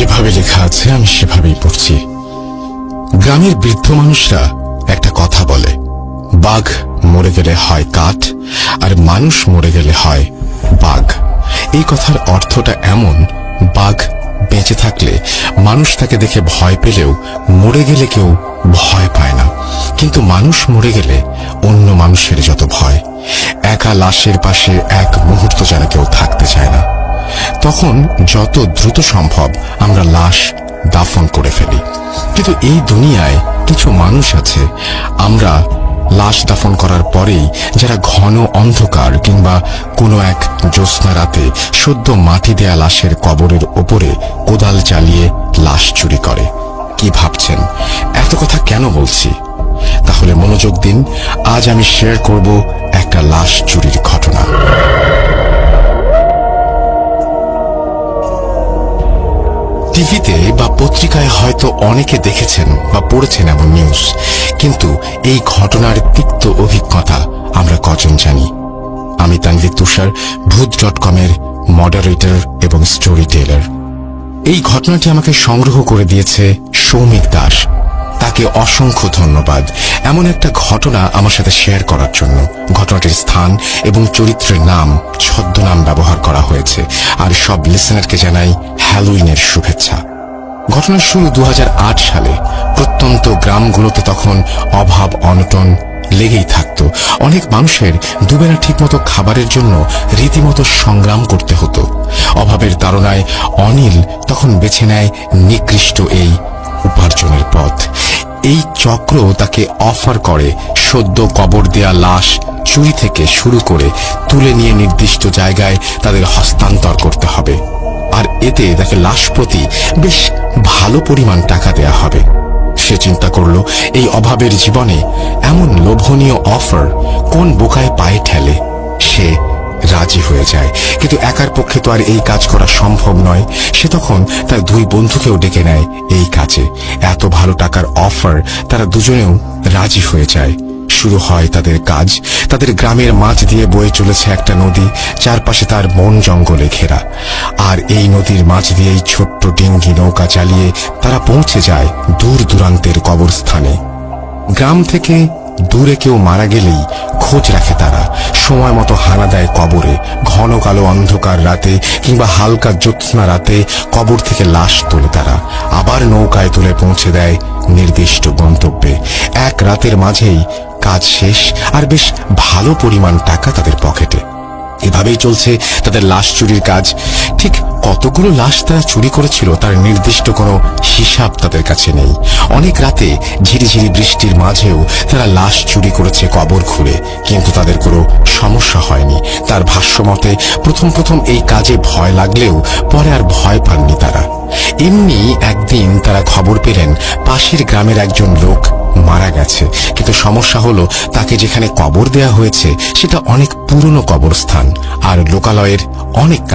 যেভাবে লেখা আছে, আমি সেভাবেই পড়ছি। গ্রামের বৃদ্ধ মানুষরা একটা কথা বলে, বাঘ মরে গেলে হয় কাঠ, আর মানুষ মরে গেলে হয় বাঘ। এই কথার অর্থটা এমন, বাঘ বেঁচে থাকলে মানুষ তাকে দেখে ভয় পেলেও মরে গেলে কেউ ভয় পায় না। কিন্তু মানুষ মরে গেলে অন্য মানুষের যত ভয়, একা লাশের পাশে এক মুহূর্ত যেন কেউ থাকতে চায় না। তখন যত দ্রুত সম্ভব আমরা লাশ দাফন করে ফেলি। কিন্তু এই দুনিয়ায় কিছু মানুষ আছে, আমরা লাশ দাফন করার পরেই যারা ঘন অন্ধকার কিংবা কোনো এক জ্যোৎস্না রাতে সদ্য মাটি দেয়া লাশের কবরের ওপরে কোদাল চালিয়ে লাশ চুরি করে। কি ভাবছেন? এত কথা কেন বলছি? তাহলে মনোযোগ দিন, আজ আমি শেয়ার করব একটা লাশ চুরির ঘটনা। টিভিতে বা পত্রিকায় হয়তো অনেকে দেখেছেন বা পড়েছেন এমন নিউজ কিন্তু এই ঘটনার তিক্ত অভিজ্ঞতা আমরা কজন জানি? আমি তানভীর তুষার, ভূত ডট কমের মডারেটর এবং স্টোরি টেলার এই ঘটনাটি আমাকে সংগ্রহ করে দিয়েছে সৌমিক দাস। তাকে অসংখ্য ধন্যবাদ। এমন একটা ঘটনা আমার সাথে শেয়ার করার জন্য। ঘটনাটির স্থান এবং চরিত্রের নাম, ছদ্মনাম ব্যবহার করা হয়েছে। আর সব লিসেনারকে জানাই হ্যালোইনের শুভেচ্ছা। ঘটনার শুরু দু হাজার আট সালে। প্রত্যন্ত গ্রামগুলোতে তখন অভাব, অনটন লেগেই থাকতো। অনেক মানুষের দুবেলা ঠিকমতো খাবারের জন্য রীতিমতো সংগ্রাম করতে হতো। অভাবের তাড়নায় অনিল তখন বেছে নেয় নিকৃষ্ট এই উপার্জনের পথ। এই চক্র তাকে অফার করে, সদ্য কবর দেয়া লাশ চুরি থেকে শুরু করে তুলে নিয়ে নির্দিষ্ট জায়গায় তাদের হস্তান্তর করতে হবে। আর এতে তাকে লাশ প্রতি বেশ ভালো পরিমাণ টাকা দেয়া হবে। সে চিন্তা করল, এই অভাবের জীবনে এমন লোভনীয় অফার কোন বোকায় পায়ে ঠেলে? রাজি হয়ে যায়। কিন্তু একার পক্ষে তো আর এই কাজ করা সম্ভব নয়। সে তখন তার দুই বন্ধুকেও ডেকে নেয় এই কাজে। এত ভালো টাকার অফার তারা দুজনেও রাজি হয়ে যায়। শুরু হয় তাদের কাজ। তাদের গ্রামের মাঝ দিয়ে বয়ে চলেছে একটা নদী, চারপাশে তার বন জঙ্গলে ঘেরা। আর এই নদীর মাঝ দিয়েই ছোট্ট ডিঙ্গি নৌকা চালিয়ে তারা পৌঁছে যায় দূর দূরান্তের কবরস্থানে। গ্রাম থেকে দূরে কেউ মারা গেলেই খোঁজ রাখে তারা। সময় মতো হানা দেয় কবরে, ঘন কালো অন্ধকার রাতে কিংবা হালকা জ্যোৎস্না রাতে কবর থেকে লাশ তোলে তারা। আবার নৌকায় তুলে পৌঁছে দেয় নির্দিষ্ট গন্তব্যে। এক রাতের মাঝেই কাজ শেষ আর বেশ ভালো পরিমাণ টাকা তাদের পকেটে। এভাবেই চলছে, তাদের লাশ চুরির কাজ, ঠিক কতগুলো লাশ তারা চুরি করেছিল তার নির্দিষ্ট কোনো হিসাব তাদের কাছে নেই। অনেক রাতে ঝিরিঝিরি বৃষ্টির মাঝেও তারা লাশ চুরি করেছে কবর খুঁড়ে, কিন্তু তাদের কোনো সমস্যা হয়নি। তার ভাষ্য মতে প্রথম প্রথম এই কাজে ভয় লাগলেও পরে আর ভয় পাননি তারা। এমনি একদিন তারা খবর পেলেন, পাশের গ্রামের একজন লোক মারা গেছে। কিন্তু সমস্যা হলো, তাকে যেখানে কবর দেয়া হয়েছে, সেটা অনেক পুরনো কবরস্থান, আর লোকালয়ের অনেক